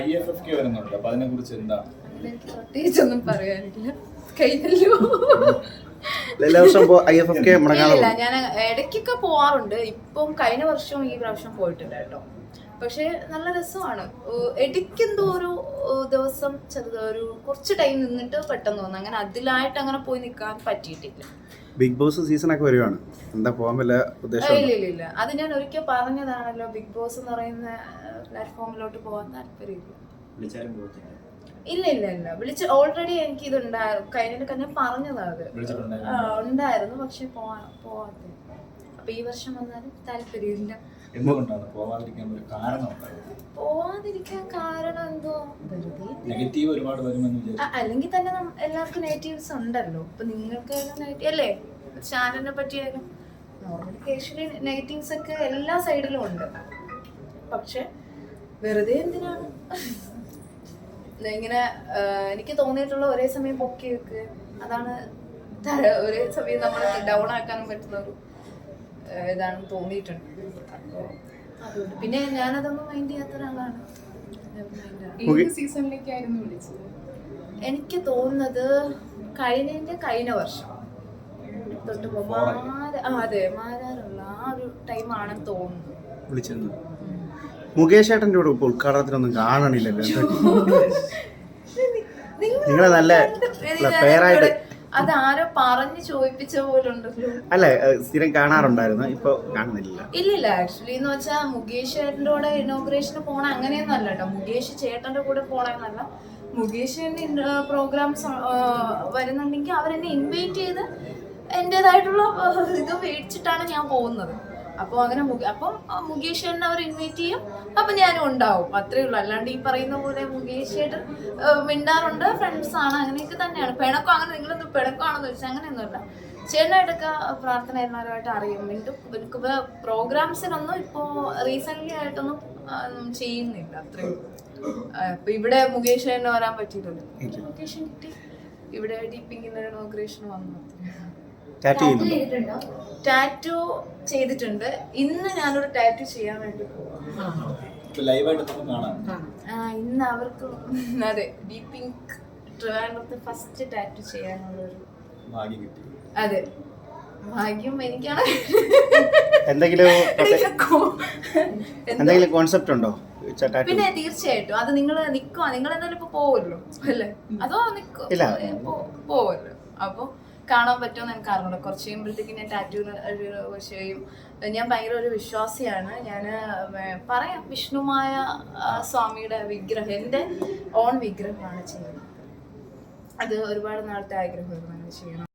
I F F K വരുന്നുണ്ട്. അപ്പൊ അതിനെ കുറിച്ച് എന്താ പ്രത്യേകിച്ചൊന്നും പറയാനില്ല. കഴിഞ്ഞല്ലോ എല്ലാ വർഷവും ഐ എഫ് എഫ് കെ ഇല്ല ഞാൻ ഇടയ്ക്കൊക്കെ പോവാറുണ്ട്. ഇപ്പം കഴിഞ്ഞ വർഷവും ഈ പ്രാവശ്യം പോയിട്ടില്ല കേട്ടോ. പക്ഷെ നല്ല രസമാണ്. ഇടയ്ക്കെന്തോ ഒരു ദിവസം ചെറുത് ഒരു കുറച്ച് ടൈം നിന്നിട്ട് പെട്ടെന്ന് തോന്നുന്നു. അങ്ങനെ അതിലായിട്ട് അങ്ങനെ പോയി നിൽക്കാൻ പറ്റിയിട്ടില്ല. ബിഗ് ബോസ് സീസൺ ഒക്കെ വരുവാണ്. എന്താ പോകാൻ വല്ല ഉദ്ദേശം ഇല്ല ഇല്ല ഇല്ല. അത് ഞാൻ ഒരിക്കൽ പറഞ്ഞതാണല്ലോ. ബിഗ് ബോസ് എന്ന് പറയുന്ന പ്ലാറ്റ്ഫോമിലോട്ട് പോകാൻ താല്പര്യമില്ല. ഇല്ല ഇല്ല ഇല്ല. വിളിച്ച് ഓൾറെഡി എനിക്ക് ഇത് ഉണ്ടായിരുന്നു കഴിഞ്ഞ പറഞ്ഞതാ അത്. ആ, ഉണ്ടായിരുന്നു പക്ഷെ പോവാ പോവാത്ത. അപ്പൊ ഈ വർഷം വന്നാലും താല്പര്യമില്ല. എന്തുകൊണ്ടാണ് പോവാതിരിക്കാൻ ഒരു കാരണം ഉണ്ടായിരുന്നു. പോവാതിരിക്കാൻ കാരണം എന്തോ? വെറുതെ നെഗറ്റീവ് ഒരുപാട് വരുമെന്ന് വിചാരിച്ചു. അല്ലെങ്കിൽ തന്നെ നം- എല്ലാവർക്കും നെഗറ്റീവ്സ് ഉണ്ടല്ലോ. ഇപ്പൊ നിങ്ങൾക്ക് അല്ലേ? ചാനലിനെ പറ്റിയായാലും നോർമലി കേസിലെ നെഗറ്റീവ്സ് ഒക്കെ എല്ലാ സൈഡിലും ഉണ്ട്. പക്ഷെ വെറുതെ എന്തിനാണ്? ഇങ്ങനെ എനിക്ക് തോന്നിയിട്ടുള്ള ഒരേ സമയം പൊക്കി വെക്കുക അതാണ് ഒരേ സമയം നമ്മൾ ഡൗൺ ആക്കാനും പറ്റുന്ന ഒരു ഇതാണെന്ന് തോന്നിയിട്ടുണ്ട്. അപ്പോൾ അതുകൊണ്ട് പിന്നെ ഞാനതൊന്നും മൈൻഡ് ചെയ്യാത്ത ഒരാളാണ്. സീസണിലേക്കായിരുന്നു വിളിച്ചത്. എനിക്ക് തോന്നുന്നത് കഴിഞ്ഞതിന്റെ കഴിഞ്ഞ വർഷം. തൊട്ട് മാര- ആ, അതെ മാരാറുള്ള ആ ഒരു ടൈം ആണെന്ന് തോന്നുന്നു. വിളിച്ചിരുന്നു. മുകേഷ് ഏട്ടന്റെ കൂടെ ഇപ്പോൾ ഉദ്ഘാടനത്തിനൊന്നും കാണണില്ലല്ലോ നിങ്ങളെ നല്ല പേരായിട്ട് അത് ആരോ പറഞ്ഞു ചോദിപ്പിച്ച പോലെ ഉണ്ടല്ലോ അല്ലെ സ്ഥിരം കാണാറുണ്ടായിരുന്നു. ഇപ്പൊ കാണുന്നില്ല. ഇല്ലില്ല ആക്ച്വലി എന്ന് വെച്ചാൽ മുകേഷ് ചേട്ടന്റെ കൂടെ ഇനോഗ്രേഷന് പോണ അങ്ങനെയൊന്നും അല്ല കേട്ടോ. മുകേഷ് ചേട്ടന്റെ കൂടെ പോണെന്നല്ല മുകേഷിന്റെ പ്രോഗ്രാംസ് വരുന്നുണ്ടെങ്കിൽ അവരെന്നെ ഇൻവൈറ്റ് ചെയ്ത് എന്റെതായിട്ടുള്ള ഇത് മേടിച്ചിട്ടാണ് ഞാൻ പോകുന്നത്. അപ്പോൾ അങ്ങനെ അപ്പം മുകേഷ് ചേട്ടൻ അവർ ഇൻവൈറ്റ് ചെയ്യും. അപ്പം ഞാനും ഉണ്ടാവും. അത്രേ ഉള്ളൂ. അല്ലാണ്ട് ഈ പറയുന്ന പോലെ മുകേഷ് ചേട്ടൻ മിണ്ടാറുണ്ട്. ഫ്രണ്ട്സ് ആണ്. അങ്ങനെയൊക്കെ തന്നെയാണ്. പിണക്കം അങ്ങനെ നിങ്ങളൊന്നും പിണക്കമാണെന്ന് വെച്ചാൽ അങ്ങനെയൊന്നുമില്ല. ചേട്ടനായിട്ടൊക്കെ പ്രാർത്ഥന എല്ലാവരുമായിട്ട് അറിയും. വീണ്ടും എനിക്ക് പ്രോഗ്രാംസിനൊന്നും ഇപ്പോൾ റീസെന്റ്ലി ആയിട്ടൊന്നും ചെയ്യുന്നില്ല. അത്രയും ഇപ്പൊ ഇവിടെ മുകേഷ് തന്നെ വരാൻ പറ്റിയിട്ടുണ്ട് ലൊക്കേഷൻ കിട്ടി. ഇവിടെ ഡീപ്പിങ്ങിന്റെ ഇനോഗ്രേഷൻ വന്നു. ചാറ്റ് ചെയ്യുന്നുണ്ടോ? ടാറ്റു ചെയ്തിട്ടുണ്ട്. ഇന്ന് ഞാനൊരു ടാറ്റു ചെയ്യാൻ വേണ്ടി പോവാം. ലൈവായിട്ട് നമുക്ക് കാണാം. ആ, ഇന്ന് അവർക്ക് അതെ ഡീപ്പിങ് ട്രിവാൻഡ്രത്ത് ഫസ്റ്റ് ടാറ്റു ചെയ്യാനുള്ളൊരു ഭാഗ്യം കിട്ടി. അതെ. ഭാഗ്യം എനിക്കാണ്. എന്തെങ്കിലും എന്തെങ്കിലും കോൺസെപ്റ്റ് ഉണ്ടോ? ടാറ്റു പിന്നെ തീർച്ചയായിട്ടും. അത് നിങ്ങൾ നിക്കോ നിങ്ങൾ എന്തായാലും ഇപ്പൊ പോവല്ലോ അല്ലേ? അതോ നിക്കോ? ഇല്ല. പോവല്ലോ. അപ്പൊ കാണാൻ പറ്റുമെന്ന് എനിക്ക് അറിഞ്ഞൂടാ. കുറച്ച് കഴിയുമ്പോഴത്തേക്ക് ഞാൻ ടാറ്റു ചെയ്യും ഞാൻ ഭയങ്കര ഒരു വിശ്വാസിയാണ്. ഞാൻ പറയാം. വിഷ്ണുമായ സ്വാമിയുടെ വിഗ്രഹം എന്റെ ഓൺ വിഗ്രഹമാണ് ചെയ്യുന്നത്. അത് ഒരുപാട് നാളത്തെ ആഗ്രഹമായിരുന്നു അങ്ങനെ ചെയ്യണം.